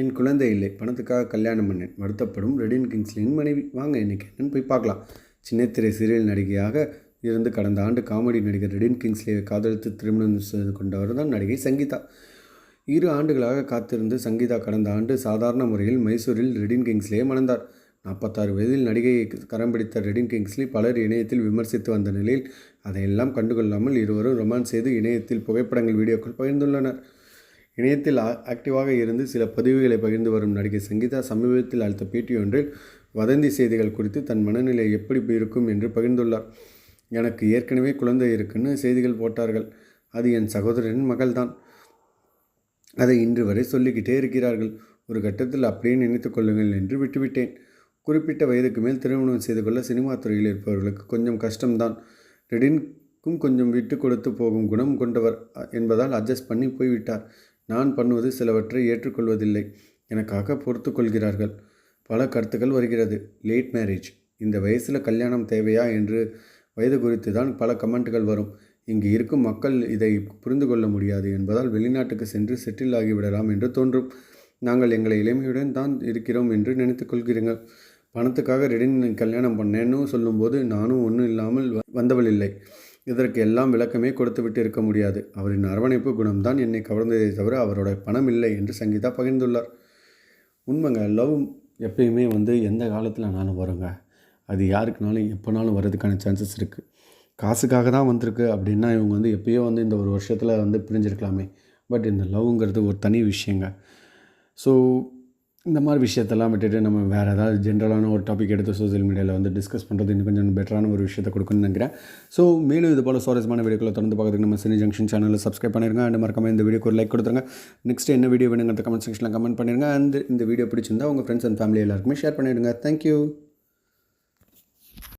என் குழந்தை இல்லை. பணத்துக்காக கல்யாணம் பண்ணேன். வருத்தப்படும் ரெடின் கிங்ஸ்லியின் மனைவி. வாங்க இன்னைக்கு என்னன்னு போய் பார்க்கலாம். சின்னத்திரை சீரியல் நடிகையாக இருந்து கடந்த ஆண்டு காமெடி நடிகர் ரெடின் கிங்ஸ்லேயை காதலித்து திருமணம் செய்து கொண்டவர் தான் நடிகை சங்கீதா. இரு ஆண்டுகளாக காத்திருந்து சங்கீதா கடந்த ஆண்டு சாதாரண முறையில் மைசூரில் ரெடின் கிங்ஸ்லேயே மணந்தார். நாற்பத்தாறு வயதில் நடிகையை கரம் பிடித்த ரெடின் கிங்ஸ்லி பலர் இணையத்தில் விமர்சித்து வந்த நிலையில் அதையெல்லாம் கண்டுகொள்ளாமல் இருவரும் ரொமான்ஸ் செய்து இணையத்தில் புகைப்படங்கள் வீடியோக்கள் பகிர்ந்துள்ளனர். இணையத்தில் ஆ- ஆக்டிவாக இருந்து சில பதிவுகளை பகிர்ந்து வரும் நடிகை சங்கீதா சமீபத்தில் அளித்த பேட்டியொன்றில் வதந்தி செய்திகள் குறித்து தன் மனநிலை எப்படி இருக்கும் என்று பகிர்ந்துள்ளார். எனக்கு ஏற்கனவே குழந்தை இருக்குன்னு செய்திகள் போட்டார்கள். அது என் சகோதரனின் மகள்தான். அதை இன்று வரை சொல்லிக்கிட்டே இருக்கிறார்கள். ஒரு கட்டத்தில் அப்படியே நினைத்து கொள்ளுங்கள் என்று விட்டுவிட்டேன். குறிப்பிட்ட வயதுக்கு மேல் திருமணம் செய்து கொள்ள சினிமா துறையில் இருப்பவர்களுக்கு கொஞ்சம் கஷ்டம்தான். ரெடின்க்கும் கொஞ்சம் விட்டு கொடுத்து போகும் குணம் கொண்டவர் என்பதால் அட்ஜஸ்ட் பண்ணி போய்விட்டார். நான் பண்ணுவது சிலவற்றை ஏற்றுக்கொள்வதில்லை. எனக்காக பொறுத்து கொள்கிறார்கள் பல கருத்துக்கள் வருகிறது. லேட் மேரேஜ் இந்த வயசில் கல்யாணம் தேவையா என்று வயது குறித்து தான் பல கமெண்ட்டுகள் வரும். இங்கு இருக்கும் மக்கள் இதை புரிந்து கொள்ள முடியாது என்பதால் வெளிநாட்டுக்கு சென்று செட்டில் ஆகிவிடலாம் என்று தோன்றும். நாங்கள் எங்களை இளமையுடன் தான் இருக்கிறோம் என்று நினைத்து கொள்கிறீர்கள். பணத்துக்காக ரெடி கல்யாணம் பண்ணேன்னு சொல்லும்போது நானும் ஒன்றும் இல்லாமல் வ- வந்தவள் இல்லை. இதற்கு எல்லாம் விளக்கமே கொடுத்து விட்டு இருக்க முடியாது. அவரின் அரவணைப்பு குணம்தான் என்னை கவர்ந்ததை தவிர அவரோட பணம் இல்லை என்று சங்கீதா பகிர்ந்துள்ளார். உண்மைங்க லவ் எப்பயுமே வந்து எந்த காலத்தில் நானும் வருங்க. அது யாருக்குனாலும் எப்போனாலும் வர்றதுக்கான சான்சஸ் இருக்குது காசுக்காக தான் வந்திருக்கு அப்படின்னா இவங்க வந்து எப்பயோ வந்து இந்த ஒரு வருஷத்தில் வந்து பிரிஞ்சிருக்கலாமே. பட் இந்த லவ்ங்கிறது ஒரு தனி விஷயங்க. ஸோ இந்த மாதிரி விஷயத்தெல்லாம் விட்டுட்டு நம்ம வேறு ஏதாவது ஜென்ரலான ஒரு டாபிக் எடுத்து சோஷியல் மீடியாவில் வந்து டிஸ்கஸ் பண்ணுறது இன்னும் கொஞ்சம் பெட்டரான ஒரு விஷயத்தை கொடுக்குன்னு நினைக்கிறேன். ஸோ மேலும் இது போல் சுவாரஸ்யமான வீடியோக்களை தொடர்ந்து பார்க்குறதுக்கு நம்ம சினி ஜங்ஷன் சேனலில் சப்ஸ்கிரைப் பண்ணிருங்க. அண்ட் மறக்காமல் இந்த வீடியோக்கு ஒரு லைக் கொடுத்துருங்க. நெக்ஸ்ட் என்ன வீடியோ வேணுங்கிறத கமெண்ட் செக்ஷனில் கமெண்ட் பண்ணிடுங்க அண்ட் இந்த வீடியோ பிடிச்சிருந்தா உங்கள் ஃப்ரெண்ட்ஸ் அண்ட் ஃபேமிலி எல்லாருக்குமே ஷேர் பண்ணிடுங்க. Thank you